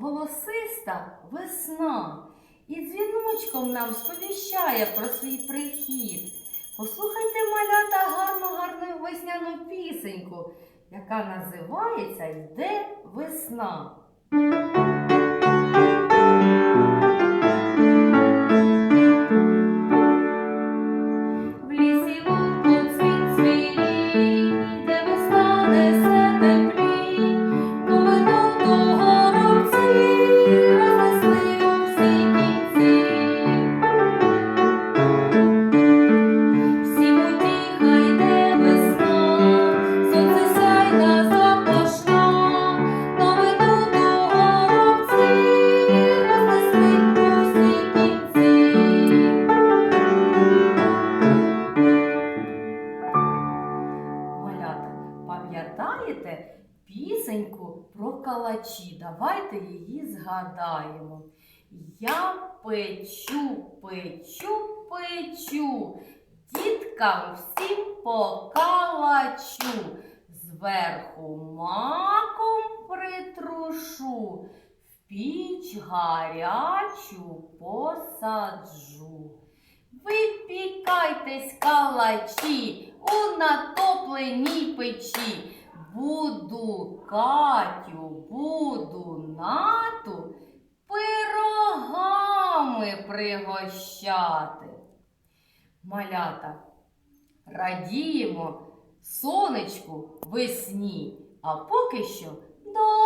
голосиста весна і дзвіночком нам сповіщає про свій прихід. Послухайте, малята, гарну гарну весняну пісеньку, яка називається Йде весна. Пам'ятаєте пісеньку про калачі? Давайте її згадаємо. Я печу, печу, печу, діткам всім по калачу, зверху маком притрушу, в піч гарячу посаджу. Випікайтесь калачі у натопленій печі. Буду Катю, буду нату пирогами пригощати. Малята, радіємо сонечку весні, а поки що до.